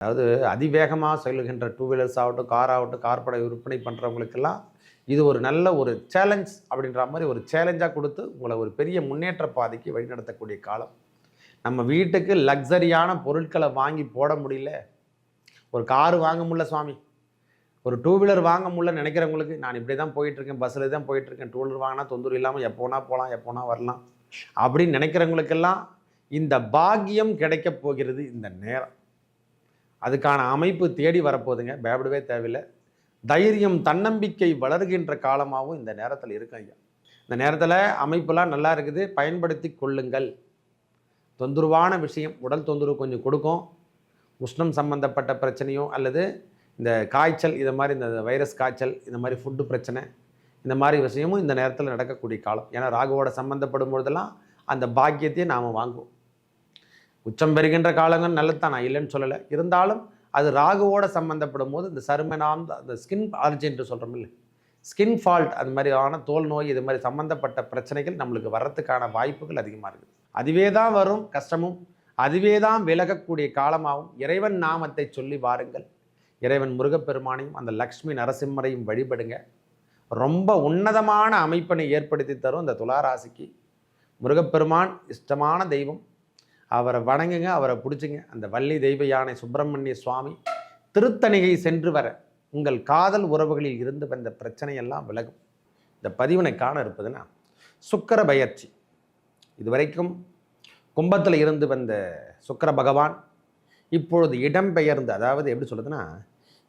அதாவது அதிவேகமாக செல்கின்ற டூ வீலர்ஸ் ஆகட்டும் கார் ஆகட்டும் கார்படை விற்பனை பண்ணுறவங்களுக்கெல்லாம் இது ஒரு நல்ல ஒரு சேலஞ்ச் அப்படின்ற மாதிரி ஒரு சேலஞ்சாக கொடுத்து உங்களை ஒரு பெரிய முன்னேற்ற பாதைக்கு வழிநடத்தக்கூடிய காலம். நம்ம வீட்டுக்கு லக்ஸரியான பொருட்களை வாங்கி போட முடியல. ஒரு காரு வாங்க முடியல சுவாமி. ஒரு டூ வீலர் வாங்க முடியல நினைக்கிறவங்களுக்கு நான் இப்படி தான் போயிட்டுருக்கேன் பஸ்ஸில் தான் போயிட்டுருக்கேன் டூ வீலர் வாங்கினா தொந்தரவு இல்லாமல் எப்போனா போகலாம் எப்போனா வரலாம். அப்படின்னு நினைக்கிறவங்களுக்கெல்லாம் இந்த பாக்கியம் கிடைக்கப் போகிறது இந்த நேரம். அதுக்கான அமைப்பு தேடி வரப்போகுதுங்க. பயப்படவே தேவையில்லை. தைரியம் தன்னம்பிக்கை வளர்கின்ற காலமாகவும் இந்த நேரத்தில் இருக்கும் ஐயா. இந்த நேரத்தில் அமைப்பெல்லாம் நல்லா இருக்குது. பயன்படுத்தி கொள்ளுங்கள். தொந்தரவான விஷயம் உடல் தொந்தரவு கொஞ்சம் கொடுக்கும். உஷ்ணம் சம்பந்தப்பட்ட பிரச்சனையோ அல்லது இந்த காய்ச்சல் இதை மாதிரி இந்த வைரஸ் காய்ச்சல் இந்த மாதிரி ஃபுட்டு பிரச்சனை இந்த மாதிரி விஷயமும் இந்த நேரத்தில் நடக்கக்கூடிய காலம். ஏன்னா ராகுவோட சம்மந்தப்படும் பொழுதெல்லாம் அந்த பாக்கியத்தையே நாம் வாங்குவோம். உச்சம் பெறுகின்ற காலங்கள் நல்லதுதான்? நான் இல்லைன்னு சொல்லலை. இருந்தாலும் அது ராகுவோட சம்மந்தப்படும் போது இந்த சருமனாம் அந்த ஸ்கின் அலர்ஜி என்று சொல்கிறோம் இல்லை ஸ்கின் ஃபால்ட் அது மாதிரியான தோல் நோய் இது மாதிரி சம்மந்தப்பட்ட பிரச்சனைகள் நம்மளுக்கு வர்றதுக்கான வாய்ப்புகள் அதிகமாக இருக்குது. அதுவே தான் வரும் கஷ்டமும். அதுவே தான் விலகக்கூடிய காலமாகவும் இறைவன் நாமத்தை சொல்லி வாருங்கள். இறைவன் முருகப்பெருமானையும் அந்த லக்ஷ்மி நரசிம்மரையும் வழிபடுங்க. ரொம்ப உன்னதமான அமைப்பினை ஏற்படுத்தி தரும் இந்த துளாராசிக்கு. முருகப்பெருமான் இஷ்டமான தெய்வம். அவரை வணங்குங்க அவரை பிடிச்சிங்க. அந்த வள்ளி தெய்வ யானை சுப்பிரமணிய சுவாமி திருத்தணிகை சென்று வர உங்கள் காதல் உறவுகளில் இருந்து வந்த பிரச்சனையெல்லாம் விலகும். இந்த பதிவினை காண இருப்பதுன்னா சுக்கர பயிற்சி. இதுவரைக்கும் கும்பத்தில் இருந்து வந்த சுக்கர பகவான் இப்பொழுது இடம்பெயர்ந்து அதாவது எப்படி சொல்கிறதுன்னா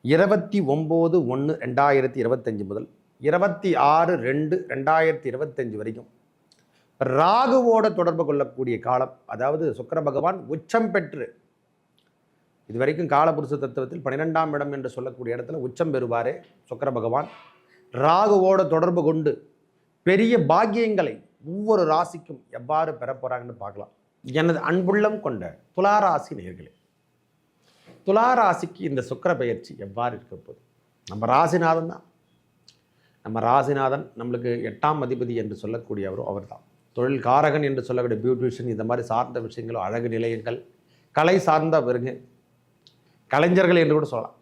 இருபத்தி ஒம்பது ஒன்று ரெண்டாயிரத்தி இருபத்தஞ்சி முதல் இருபத்தி ஆறு ரெண்டு ரெண்டாயிரத்தி இருபத்தஞ்சி வரைக்கும் ராகுவோட தொடர்பு கொள்ளக்கூடிய காலம் அதாவது சுக்கர பகவான் உச்சம் பெற்று இது வரைக்கும் காலபுருஷ தத்துவத்தில் பன்னிரெண்டாம் இடம் என்று சொல்லக்கூடிய இடத்துல உச்சம் பெறுவாரே சுக்கர பகவான். ராகுவோட தொடர்பு கொண்டு பெரிய பாக்கியங்களை ஒவ்வொரு ராசிக்கும் எவ்வாறு பெற போகிறாங்கன்னு பார்க்கலாம். எனது அன்புள்ளம் கொண்ட துளாராசி நேர்களே துளாராசிக்கு இந்த சுக்கர பயிற்சி எவ்வாறு இருக்க போகுது? நம்ம ராசிநாதன் தான். நம்ம ராசிநாதன் நம்மளுக்கு எட்டாம் அதிபதி என்று சொல்லக்கூடியவரும் அவர்தான். தொழில் காரகன் என்று சொல்லக்கூடிய பியூட்டிஷியன் இந்த மாதிரி சார்ந்த விஷயங்களும் அழகு நிலையங்கள் கலை சார்ந்த வருங்க கலைஞர்கள் என்று கூட சொல்லலாம்.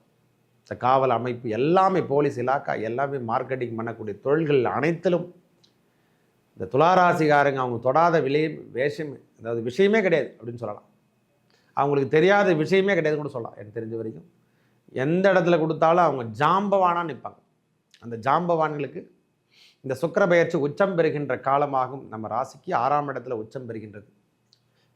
இந்த காவல் அமைப்பு எல்லாமே போலீஸ் இலாக்கா எல்லாமே மார்க்கெட்டிங் பண்ணக்கூடிய தொழில்கள் அனைத்திலும் இந்த துளாராசிகாரங்க அவங்க தொடாத விலையும் வேஷமே அதாவது விஷயமே கிடையாது அப்படின்னு சொல்லலாம். அவங்களுக்கு தெரியாத விஷயமே கிடையாது கூட சொல்லலாம். எனக்கு தெரிஞ்ச வரைக்கும் எந்த இடத்துல கொடுத்தாலும் அவங்க ஜாம்பவானாக நிற்பாங்க. அந்த ஜாம்பவான்களுக்கு இந்த சுக்கர பெயர்ச்சி உச்சம் பெறுகின்ற காலமாகும். நம்ம ராசிக்கு ஆறாம் இடத்துல உச்சம் பெறுகின்றது.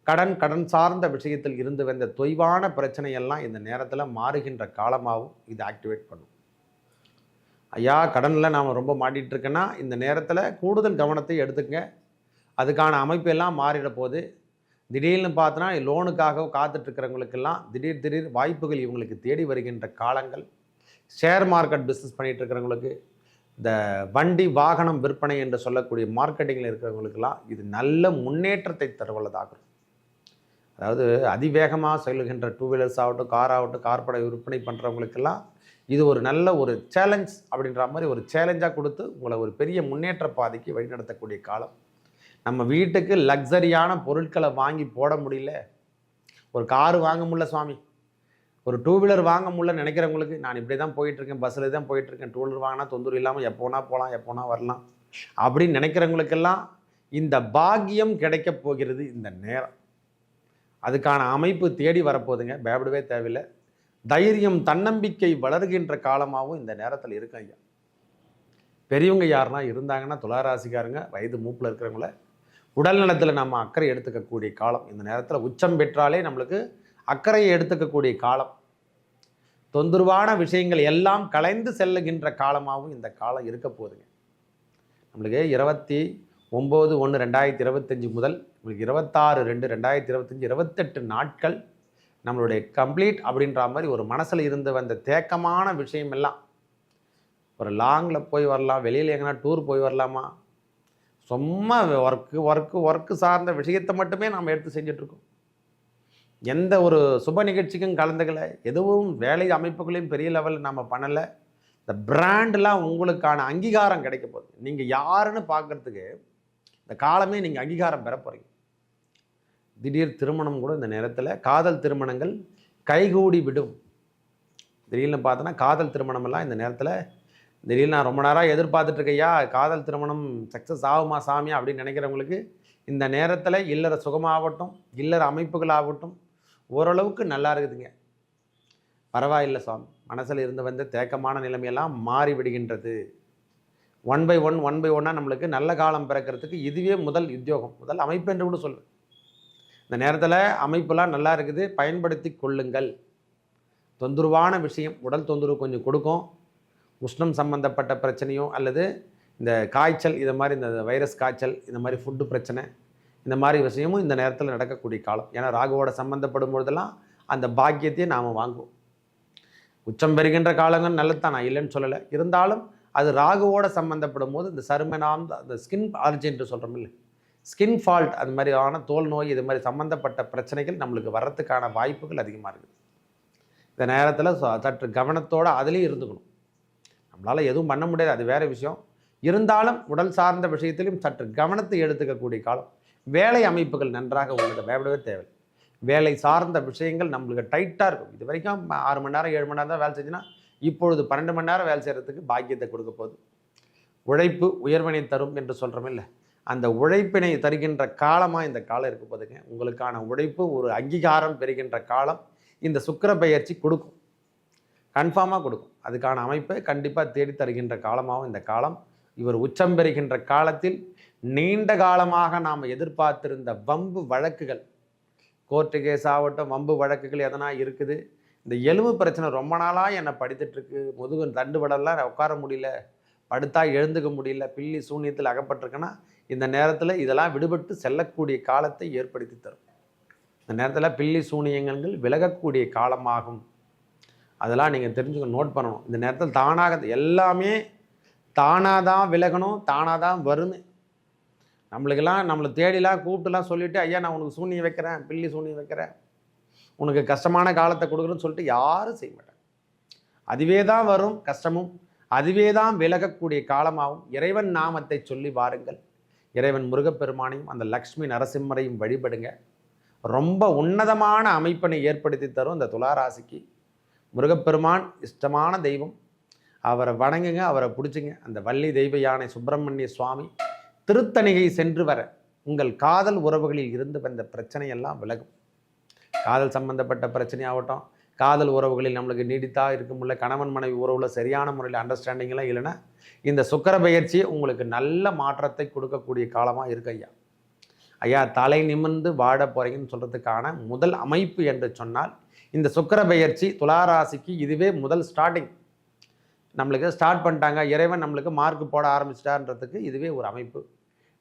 கடன் கடன் சார்ந்த விஷயத்தில் இருந்து வந்த தொய்வான பிரச்சனையெல்லாம் இந்த நேரத்தில் மாறுகின்ற காலமாகவும் இது ஆக்டிவேட் பண்ணும். ஐயா கடனில் நாம் ரொம்ப மாட்டிகிட்டு இருக்கேன்னா இந்த நேரத்தில் கூடுதல் கவனத்தை எடுத்துக்கங்க. அதுக்கான அமைப்பு எல்லாம் மாறிட போது திடீர்னு பார்த்தோன்னா லோனுக்காக காத்துட்ருக்கிறவங்களுக்கெல்லாம் திடீர் திடீர் வாய்ப்புகள் இவங்களுக்கு தேடி வருகின்ற காலங்கள். ஷேர் மார்க்கெட் பிஸ்னஸ் பண்ணிகிட்டு இருக்கிறவங்களுக்கு இந்த வண்டி வாகனம் விற்பனை என்று சொல்லக்கூடிய மார்க்கெட்டிங்கில் இருக்கிறவங்களுக்கெல்லாம் இது நல்ல முன்னேற்றத்தை தருவதாகும் அதாவது அதிவேகமாக செல்கின்ற டூ வீலர்ஸ் ஆகட்டும் கார் ஆகட்டும் கார்படை விற்பனை பண்ணுறவங்களுக்கெல்லாம் இது ஒரு நல்ல ஒரு சேலஞ்ச் அப்படின்ற மாதிரி ஒரு சேலஞ்சாக கொடுத்து உங்களை ஒரு பெரிய முன்னேற்ற பாதைக்கு வழிநடத்தக்கூடிய காலம். நம்ம வீட்டுக்கு லக்ஸரியான பொருட்களை வாங்கி போட முடியல. ஒரு காரு வாங்க முடியல சுவாமி. ஒரு டூ வீலர் வாங்க முடியல நினைக்கிறவங்களுக்கு நான் இப்படி தான் போயிட்டுருக்கேன் பஸ்ஸில் தான் போயிட்டுருக்கேன். டூ வீலர் வாங்கினா தொந்தூர் இல்லாமல் எப்போனா போகலாம் எப்போனா வரலாம். அப்படின்னு நினைக்கிறவங்களுக்கெல்லாம் இந்த பாக்கியம் கிடைக்கப் போகிறது இந்த நேரம். அதுக்கான அமைப்பு தேடி வரப்போகுதுங்க. பயப்படவே தேவையில்லை. தைரியம் தன்னம்பிக்கை வளர்கின்ற காலமாகவும் இந்த நேரத்தில் இருக்கு ஐயா. பெரியவங்க யாருன்னா இருந்தாங்கன்னா துளாராசிக்காரங்க வயது மூப்பில் இருக்கிறவங்கள உடல் நலத்தில் நம்ம அக்கறை எடுத்துக்கக்கூடிய காலம். இந்த நேரத்தில் உச்சம் பெற்றாலே நம்மளுக்கு அக்கறையை எடுத்துக்கக்கூடிய காலம். தொந்தரவான விஷயங்கள் எல்லாம் கலைந்து செல்லுகின்ற காலமாகவும் இந்த காலம் இருக்க போகுதுங்க. நம்மளுக்கு இருபத்தி ஒம்பது ஒன்று ரெண்டாயிரத்தி இருபத்தஞ்சி முதல் உங்களுக்கு இருபத்தாறு ரெண்டு ரெண்டாயிரத்தி இருபத்தஞ்சி இருபத்தெட்டு நாட்கள் நம்மளுடைய கம்ப்ளீட் அப்படின்ற மாதிரி ஒரு மனசில் இருந்து வந்த தேக்கமான விஷயம் எல்லாம் ஒரு லாங்கில் போய் வரலாம் வெளியில் எங்கன்னா டூர் போய் வரலாமா? சும்மா ஒர்க்கு ஒர்க்கு ஒர்க்கு சார்ந்த விஷயத்தை மட்டுமே நாம் எடுத்து செஞ்சிட்ருக்கோம் எந்த ஒரு சுப நிகழ்ச்சிக்கும் கலந்துக்கலை. எதுவும் வேலை அமைப்புகளையும் பெரிய லெவலில் நம்ம பண்ணலை. இந்த பிராண்டெலாம் உங்களுக்கான அங்கீகாரம் கிடைக்க போகுது. நீங்கள் யாருன்னு பார்க்குறதுக்கு இந்த காலமே நீங்கள் அங்கீகாரம் பெற போகிறீங்க திடீர் திருமணம் கூட இந்த நேரத்தில் காதல் திருமணங்கள் கைகூடி விடும். திடீர்னு பார்த்தோன்னா காதல் திருமணமெல்லாம் இந்த நேரத்தில் திடீர்னு நான் ரொம்ப நேரம் எதிர்பார்த்துட்ருக்கையா காதல் திருமணம் சக்ஸஸ் ஆகுமா சாமியா அப்படின்னு நினைக்கிறவங்களுக்கு இந்த நேரத்தில் இல்லற சுகமாகட்டும் இல்லற அமைப்புகள் ஆகட்டும் ஓரளவுக்கு நல்லா இருக்குதுங்க. பரவாயில்லை சுவாமி மனசில் இருந்து வந்த தேக்கமான நிலைமையெல்லாம் மாறி விடுகின்றது. One by one one by ஒன்னாக நம்மளுக்கு நல்ல காலம் பிறக்கிறதுக்கு இதுவே முதல் உத்தியோகம். முதல் அமைப்பு என்று கூட சொல்லுவேன் இந்த நேரத்தில் அமைப்பெல்லாம் நல்லா இருக்குது. பயன்படுத்தி கொள்ளுங்கள். தொந்தரவான விஷயம் உடல் தொந்தரவு கொஞ்சம் கொடுக்கும். உஷ்ணம் சம்பந்தப்பட்ட பிரச்சனையோ அல்லது இந்த காய்ச்சல் இதை மாதிரி இந்த வைரஸ் காய்ச்சல் இந்த மாதிரி ஃபுட்டு பிரச்சனை இந்த மாதிரி விஷயமும் இந்த நேரத்தில் நடக்கக்கூடிய காலம். ஏன்னா ராகுவோட சம்மந்தப்படும் பொழுதெல்லாம் அந்த பாக்கியத்தையே நாம் வாங்குவோம். உச்சம் பெறுகின்ற காலங்கள் நல்லது தான் நான் இல்லைன்னு சொல்லலை. இருந்தாலும் அது ராகுவோட சம்மந்தப்படும் போது இந்த சருமனாம் அந்த ஸ்கின் அலர்ஜி என்று சொல்கிறோம் இல்லை ஸ்கின் ஃபால்ட் அது மாதிரியான தோல் நோய் இது மாதிரி சம்மந்தப்பட்ட பிரச்சனைகள் நம்மளுக்கு வர்றதுக்கான வாய்ப்புகள் அதிகமாக இருக்குது. இந்த நேரத்தில் ச- சற்று கவனத்தோடு அதுலேயும் இருந்துக்கணும். நம்மளால் எதுவும் பண்ண முடியாது அது வேறு விஷயம். இருந்தாலும் உடல் சார்ந்த விஷயத்திலும் சற்று கவனத்தை எடுத்துக்கக்கூடிய காலம். வேலை அமைப்புகள் நன்றாக உள்ளது பயப்படவே தேவை. வேலை சார்ந்த விஷயங்கள் நம்மளுக்கு டைட்டாக இருக்கும். இது வரைக்கும் ஆறு மணி நேரம் ஏழு மணி நேரம் தான் வேலை செஞ்சுன்னா இப்பொழுது பன்னெண்டு மணி நேரம் வேலை செய்கிறதுக்கு பாக்கியத்தை கொடுக்க போகுது. உழைப்பு உயர்வினை தரும் என்று சொல்கிறோம் இல்லை. அந்த உழைப்பினை தருகின்ற காலமாக இந்த காலம் இருக்க போதுங்க உங்களுக்கான உழைப்பு ஒரு அங்கீகாரம் பெறுகின்ற காலம் இந்த சுக்கிர பயிற்சி கொடுக்கும். கன்ஃபார்மாக கொடுக்கும். அதுக்கான அமைப்பை கண்டிப்பாக தேடி தருகின்ற காலமாகவும் இந்த காலம் இவர் உச்சம் பெறுகின்ற காலத்தில் நீண்ட காலமாக நாம் எதிர்பார்த்திருந்த வம்பு வழக்குகள் கோர்ட்டு கேஸ் ஆகட்டும் வம்பு வழக்குகள் எதனா இருக்குது? இந்த எலும்பு பிரச்சனை ரொம்ப நாளாக என்னை படித்துட்ருக்கு முதுகு தண்டு வடலாம் உட்கார முடியல. படுத்தா எழுந்துக்க முடியல. பில்லி சூன்யத்தில் அகப்பட்டிருக்குன்னா இந்த நேரத்தில் இதெல்லாம் விடுபட்டு செல்லக்கூடிய காலத்தை ஏற்படுத்தி தரும். இந்த நேரத்தில் பில்லி சூனியங்கள் விலகக்கூடிய காலமாகும். அதெல்லாம் நீங்கள் தெரிஞ்சுக்க நோட் பண்ணணும். இந்த நேரத்தில் தானாக எல்லாமே தானாக தான் விலகணும் தானாக தான் வரும்னு நம்மளுக்கெல்லாம் நம்மளை தேடிலாம் கூப்பிட்டுலாம் சொல்லிவிட்டு ஐயா நான் உனக்கு சூனியம் வைக்கிறேன் பில்லி சூனியம் வைக்கிறேன். உனக்கு கஷ்டமான காலத்தை கொடுக்குறேன்னு சொல்லிட்டு யாரும் செய்ய மாட்டாங்க. அதுவே தான் வரும் கஷ்டமும். அதுவே தான் விலகக்கூடிய காலமாகும். இறைவன் நாமத்தை சொல்லி வாருங்கள். இறைவன் முருகப்பெருமானையும் அந்த லக்ஷ்மி நரசிம்மரையும் வழிபடுங்க. ரொம்ப உன்னதமான அமைப்பினை ஏற்படுத்தி தரும் இந்த துளாராசிக்கு. முருகப்பெருமான் இஷ்டமான தெய்வம். அவரை வணங்குங்க அவரை பிடிச்சிங்க. அந்த வள்ளி தெய்வ யானை சுப்பிரமணிய சுவாமி திருத்தணிகை சென்று வர உங்கள் காதல் உறவுகளில் இருந்து வந்த பிரச்சனையெல்லாம் விலகும். காதல் சம்பந்தப்பட்ட பிரச்சனையாகட்டும் காதல் உறவுகளில் நம்மளுக்கு நீடித்தா இருக்க கணவன் மனைவி உறவுல சரியான முறையில் அண்டர்ஸ்டாண்டிங்லாம் இல்லைன்னா இந்த சுக்கர பயிற்சி உங்களுக்கு நல்ல மாற்றத்தை கொடுக்கக்கூடிய காலமாக இருக்கு ஐயா. ஐயா தலை நிமிர்ந்து வாழ போறீங்கன்னு சொல்கிறதுக்கான முதல் அமைப்பு என்று சொன்னால் இந்த சுக்கர பெயர்ச்சி துளாராசிக்கு இதுவே முதல் ஸ்டார்டிங் நம்மளுக்கு ஸ்டார்ட் பண்ணிட்டாங்க இறைவன் நம்மளுக்கு மார்க் போட ஆரம்பிச்சிட்டான்றதுக்கு இதுவே ஒரு அமைப்பு.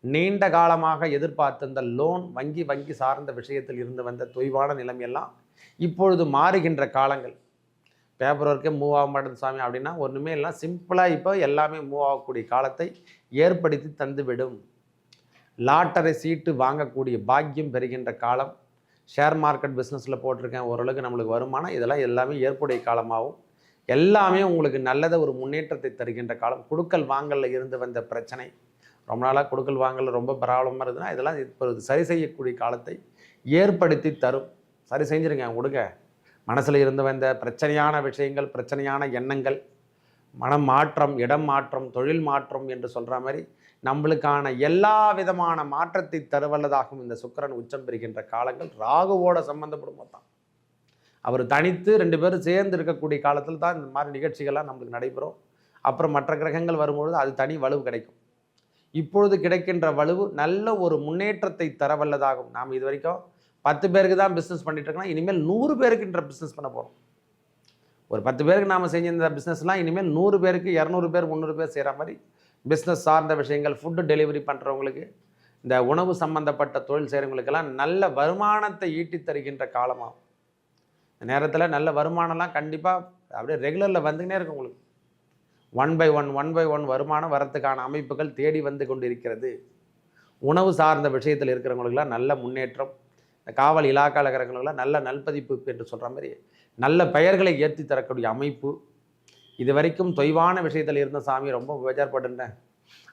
நீண்ட காலமாக எதிர்பார்த்திருந்த லோன் வங்கி வங்கி சார்ந்த விஷயத்தில் இருந்து வந்த தொய்வான நிலைமையெல்லாம் இப்பொழுது மாறுகின்ற காலங்கள். பேப்பர் ஒர்க்கே மூவ் ஆக மாட்டேன் சாமி அப்படின்னா ஒன்றுமே இல்லை சிம்பிளாக இப்போ எல்லாமே மூவ் ஆகக்கூடிய காலத்தை ஏற்படுத்தி தந்துவிடும் லாட்டரி சீட்டு வாங்கக்கூடிய பாக்கியம் பெறுகின்ற காலம். ஷேர் மார்க்கெட் பிஸ்னஸில் போட்டிருக்கேன் ஓரளவுக்கு நம்மளுக்கு வருமானம் இதெல்லாம் எல்லாமே ஏற்புடைய காலமாகும். எல்லாமே உங்களுக்கு நல்லத ஒரு முன்னேற்றத்தை தருகின்ற காலம். குடுக்கல் வாங்கலில் இருந்து வந்த பிரச்சனை. ரொம்ப நாளாக கொடுக்கல் வாங்கல ரொம்ப ப்ராப்ளமாக இருந்ததுன்னா இதெல்லாம் இப்போ சரி செய்யக்கூடிய காலத்தை ஏற்படுத்தி தரும். சரி செஞ்சுருங்க கொடுங்க. மனசில் இருந்து வந்த பிரச்சனையான விஷயங்கள் பிரச்சனையான எண்ணங்கள் மனம் மாற்றம் இடம் மாற்றம் தொழில் மாற்றம் என்று சொல்கிற மாதிரி நம்மளுக்கான எல்லா விதமான மாற்றத்தை தருவல்லதாகும் இந்த சுக்கிரன் உச்சம் பெறுகின்ற காலங்கள். ராகுவோட சம்மந்தப்படும் தான் அவர் தனித்து ரெண்டு பேரும் சேர்ந்து இருக்கக்கூடிய காலத்தில் தான் இந்த மாதிரி நிகழ்ச்சிகள்லாம் நம்மளுக்கு நடைபெறும். அப்புறம் மற்ற கிரகங்கள் வரும்பொழுது அது தனி வலுவு கிடைக்கும். இப்பொழுது கிடைக்கின்ற வலுவு நல்ல ஒரு முன்னேற்றத்தை தரவல்லதாகும். நாம் இது வரைக்கும் பத்து பேருக்கு தான் பிஸ்னஸ் பண்ணிட்டு இருக்கோம். இனிமேல் நூறு பேருக்குன்ற பிஸ்னஸ் பண்ண போகிறோம் ஒரு பத்து பேருக்கு நாம் செஞ்சிருந்த பிஸ்னஸ்லாம் இனிமேல் நூறு பேருக்கு இரநூறு பேர் முந்நூறு பேர் செய்கிற மாதிரி பிஸ்னஸ் சார்ந்த விஷயங்கள் ஃபுட்டு டெலிவரி பண்ணுறவங்களுக்கு இந்த உணவு சம்பந்தப்பட்ட தொழில் செய்கிறவங்களுக்கெல்லாம் நல்ல வருமானத்தை ஈட்டி தருகின்ற காலமாகும். இந்த நேரத்தில் நல்ல வருமானம்லாம் கண்டிப்பாக அப்படியே ரெகுலரில் வந்துக்கினே இருக்கும் உங்களுக்கு. One by one one by one வருமானம் வரத்துக்கான அமைப்புகள் தேடி வந்து கொண்டு இருக்கிறது உணவு சார்ந்த விஷயத்தில் இருக்கிறவங்களுக்குலாம் நல்ல முன்னேற்றம் இந்த காவல் இலாக்கால இருக்கிறவங்களுக்குலாம் நல்ல நல்பதிப்பு என்று சொல்கிற மாதிரி நல்ல பெயர்களை ஏற்றி தரக்கூடிய அமைப்பு. இது வரைக்கும் தொய்வான விஷயத்தில் இருந்த சாமி ரொம்ப பேஜார்பட்டுட்டேன்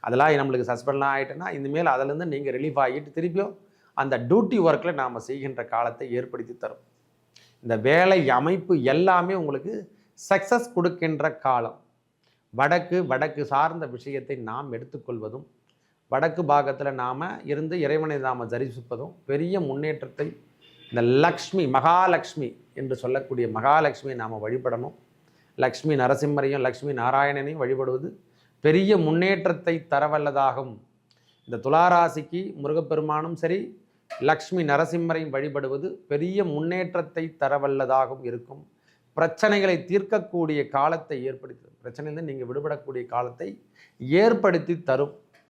அதெல்லாம் நம்மளுக்கு சஸ்பெண்ட்லாம் ஆகிட்டேன்னா இனிமேல் அதிலேருந்து நீங்கள் ரிலீஃப் ஆகிட்டு திருப்பியும் அந்த டியூட்டி ஒர்க்கில் நாம் செய்கின்ற காலத்தை ஏற்படுத்தி தரும். இந்த வேலை அமைப்பு எல்லாமே உங்களுக்கு சக்ஸஸ் கொடுக்கின்ற காலம். வடக்கு வடக்கு சார்ந்த விஷயத்தை நாம் எடுத்துக்கொள்வதும் வடக்கு பாகத்தில் நாம் இருந்து இறைவனை நாம் தரிசிப்பதும் பெரிய முன்னேற்றத்தை இந்த லக்ஷ்மி மகாலட்சுமி என்று சொல்லக்கூடிய மகாலட்சுமியை நாம் வழிபடணும். லக்ஷ்மி நரசிம்மரையும் லக்ஷ்மி நாராயணனையும் வழிபடுவது பெரிய முன்னேற்றத்தை தரவல்லதாகும். இந்த துளாராசிக்கு முருகப்பெருமானும் சரி லக்ஷ்மி நரசிம்மரையும் வழிபடுவது பெரிய முன்னேற்றத்தை தரவல்லதாகவும் இருக்கும். பிரச்சனைகளை தீர்க்கக்கூடிய காலத்தை ஏற்படுத்தி பிரச்சனையிலிருந்து நீங்கள் விடுபடக்கூடிய காலத்தை ஏற்படுத்தி தரும்.